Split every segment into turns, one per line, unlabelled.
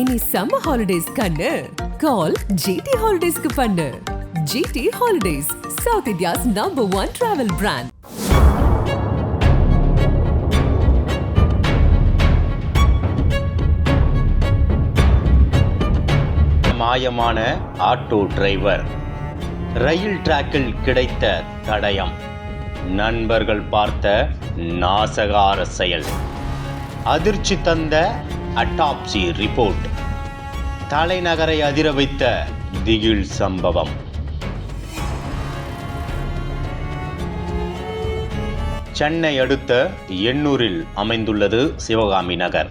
இனி summer holidays கண்ணு. கால் GT ஹாலிடேஸ்க்கு பண்ணு. GT holidays South India's number one travel brand
மாயமான ஆட்டோ டிரைவர் ரயில் டிராக்கில் கிடைத்த தடயம். நண்பர்கள் பார்த்த நாசகார செயல். அதிர்ச்சி தந்த அட்டாப்சி ரிப்போர்ட் தலைநகரை அதிர வைத்த திகில் சம்பவம். சென்னை அடுத்த எண்ணூரில் அமைந்துள்ளது சிவகாமி நகர்.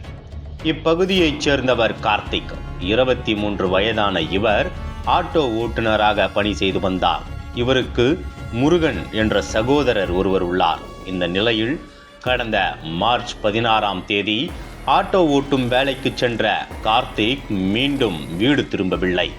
இப்பகுதியைச் சேர்ந்தவர் கார்த்திக். இருபத்தி மூன்று வயதான இவர் ஆட்டோ ஓட்டுநராக பணி செய்து வந்தார். இவருக்கு முருகன் என்ற சகோதரர் ஒருவர் உள்ளார். இந்த நிலையில் கடந்த மார்ச் பதினாறாம் தேதி ஆட்டோ ஓட்டும் வேலைக்கு சென்ற கார்த்திக் மீண்டும் வீடு திரும்பவில்லை.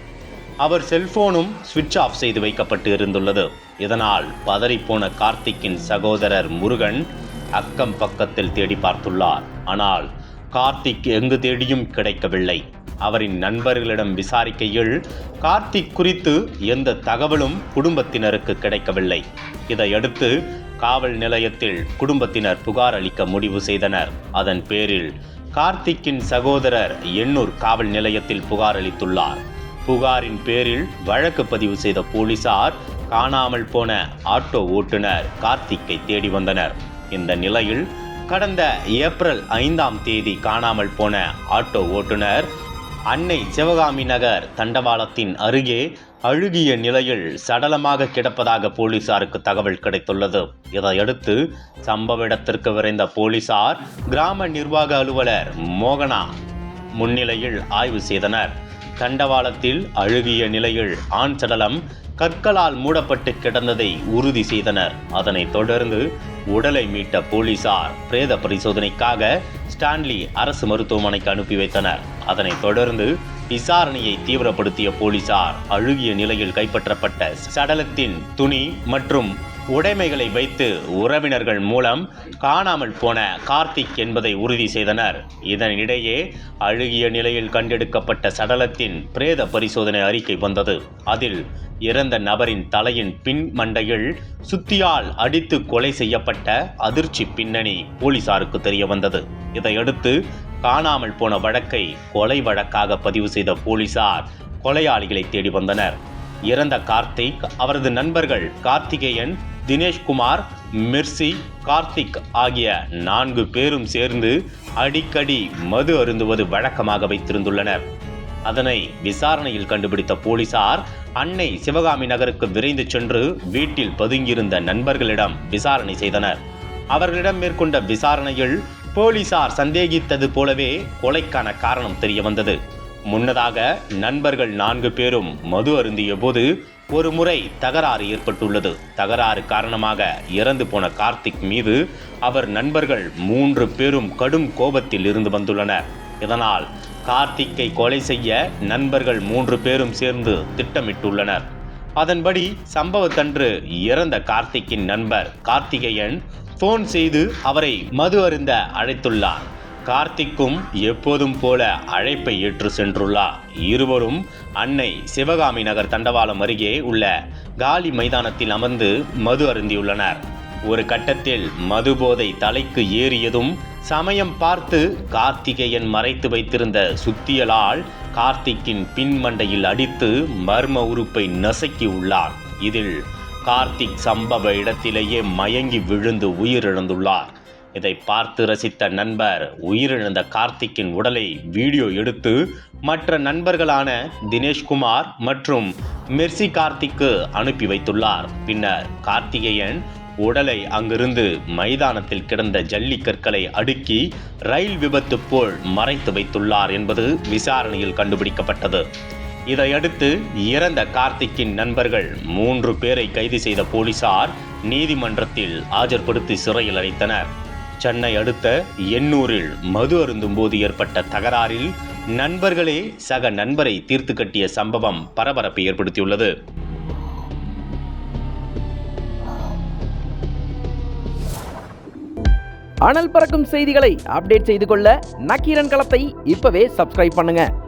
அவர் செல்போனும் சுவிட்ச் ஆஃப் செய்து வைக்கப்பட்டு இருந்துள்ளது. இதனால் பதறிப்போன கார்த்திக்கின் சகோதரர் முருகன் அக்கம் பக்கத்தில் தேடி பார்த்துள்ளார். ஆனால் கார்த்திக் எங்கு தேடியும் கிடைக்கவில்லை. அவரின் நண்பர்களிடம் விசாரிக்கையில் கார்த்திக் குறித்து எந்த தகவலும் குடும்பத்தினருக்கு கிடைக்கவில்லை. இதையடுத்து காவல் நிலையத்தில் குடும்பத்தினர் புகார் அளிக்க முடிவு செய்தனர். அதன் பேரில் கார்த்திக்கின் சகோதரர் எண்ணூர் காவல் நிலையத்தில் புகார் அளித்துள்ளார். புகாரின் பேரில் வழக்கு பதிவு செய்த போலீசார் காணாமல் போன ஆட்டோ ஓட்டுநர் கார்த்திக்கை தேடி வந்தனர். இந்த நிலையில் கடந்த ஏப்ரல் ஐந்தாம் தேதி காணாமல் போன ஆட்டோ ஓட்டுநர் அன்னை சிவகாமி நகர் தண்டவாளத்தின் அருகே அழுகிய நிலையில் சடலமாக கிடப்பதாக போலீசாருக்கு தகவல் கிடைத்துள்ளது. இதையடுத்து சம்பவ இடத்திற்கு விரைந்த போலீசார் கிராம நிர்வாக அலுவலர் மோகனா முன்னிலையில் ஆய்வு செய்தனர். தண்டவாளத்தில் அழுகிய நிலையில் ஆண் சடலம் கற்களால் மூடப்பட்டு கிடந்ததை உறுதி செய்தனர். அதனைத் தொடர்ந்து உடலை மீட்ட போலீசார் பிரேத பரிசோதனைக்காக ஸ்டான்லி அரசு மருத்துவமனைக்கு அனுப்பி வைத்தனர். அதனைத் தொடர்ந்து விசாரணையை தீவிரப்படுத்திய போலீசார் அழுகிய நிலையில் கைப்பற்றப்பட்ட சடலத்தின் துணி மற்றும் உடைமைகளை வைத்து உறவினர்கள் மூலம் காணாமல் போன கார்த்திக் என்பதை உறுதி செய்தனர். இதனிடையே அழுகிய நிலையில் கண்டெடுக்கப்பட்ட சடலத்தின் பிரேத பரிசோதனை அறிக்கை வந்தது. அதில் இறந்த நபரின் தலையின் பின் மண்டையில் சுத்தியால் அடித்து கொலை செய்யப்பட்ட அதிர்ச்சி பின்னணி போலீசாருக்கு தெரிய வந்தது. இதையடுத்து காணாமல் போன வழக்கை கொலை வழக்காக பதிவு செய்த போலீசார் கொலையாளிகளை தேடி வந்தனர். இறந்த கார்த்திக் அவரது நண்பர்கள் கார்த்திகேயன் தினேஷ்குமார் மிர்சி கார்த்திக் ஆகிய நான்கு பேரும் சேர்ந்து அடிக்கடி மது அருந்துவது வழக்கமாக வைத்திருந்துள்ளனர். அதனை விசாரணையில் கண்டுபிடித்த போலீசார் அன்னை சிவகாமி நகருக்கு விரைந்து சென்று வீட்டில் பதுங்கியிருந்த நண்பர்களிடம் விசாரணை செய்தனர். அவர்களிடம் மேற்கொண்ட விசாரணையில் போலீசார் சந்தேகித்தது போலவே கொலைக்கான காரணம் தெரிய வந்தது முன்னதாக நண்பர்கள் நான்கு பேரும் மது அருந்திய போது ஒரு முறை தகராறு ஏற்பட்டுள்ளது. தகராறு காரணமாக இறந்து போன கார்த்திக் மீது அவர் நண்பர்கள் மூன்று பேரும் கடும் கோபத்தில் இருந்து வந்துள்ளனர். இதனால் கார்த்திக்கை கொலை செய்ய நண்பர்கள் மூன்று பேரும் சேர்ந்து திட்டமிட்டுள்ளனர். அதன்படி சம்பவத்தன்று இறந்த கார்த்திக்கின் நண்பர் கார்த்திகேயன் போன் செய்து அவரை மது அருந்த அழைத்துள்ளார். கார்த்திக்கும் எப்போதும் போல அழைப்பை ஏற்று சென்றுள்ளார். இருவரும் அன்னை சிவகாமி நகர் தண்டவாளம் அருகே உள்ள காலி மைதானத்தில் அமர்ந்து மது அருந்தியுள்ளனர். ஒரு கட்டத்தில் மது போதை தலைக்கு ஏறியதும் சமயம் பார்த்து கார்த்திகேயன் மறைத்து வைத்திருந்த சுத்தியலால் கார்த்திக்கின் பின்மண்டையில் அடித்து மர்ம உறுப்பை நசுக்கி உள்ளார் இதில் கார்த்திக் சம்பவ இடத்திலேயே மயங்கி விழுந்து உயிரிழந்துள்ளார். இதை பார்த்து ரசித்த நண்பர் உயிரிழந்த கார்த்திக்கின் உடலை வீடியோ எடுத்து மற்ற நண்பர்களான தினேஷ்குமார் மற்றும் மெர்சி கார்த்திக்கு அனுப்பி வைத்துள்ளார். பின்னர் கார்த்திகேயன் உடலை அங்கிருந்து மைதானத்தில் கிடந்த ஜல்லிக்கற்களை அடுக்கி ரயில் விபத்து போல் மறைத்து வைத்துள்ளார் என்பது விசாரணையில் கண்டுபிடிக்கப்பட்டது. இதையடுத்து இறந்த கார்த்திக்கின் நண்பர்கள் மூன்று பேரை கைது செய்த போலீசார் நீதிமன்றத்தில் ஆஜர்படுத்தி சிறையில் அடைத்தனர். சென்னை அடுத்த எண்ணூரில் மது அருந்தும் போது ஏற்பட்ட தகராறில் நண்பர்களே சக நண்பரை தீர்த்து கட்டிய சம்பவம் பரபரப்பை ஏற்படுத்தியுள்ளது.
அனல் பறக்கும் செய்திகளை அப்டேட் செய்து கொள்ள நக்கீரன் களத்தை இப்பவே சப்ஸ்கிரைப் பண்ணுங்க.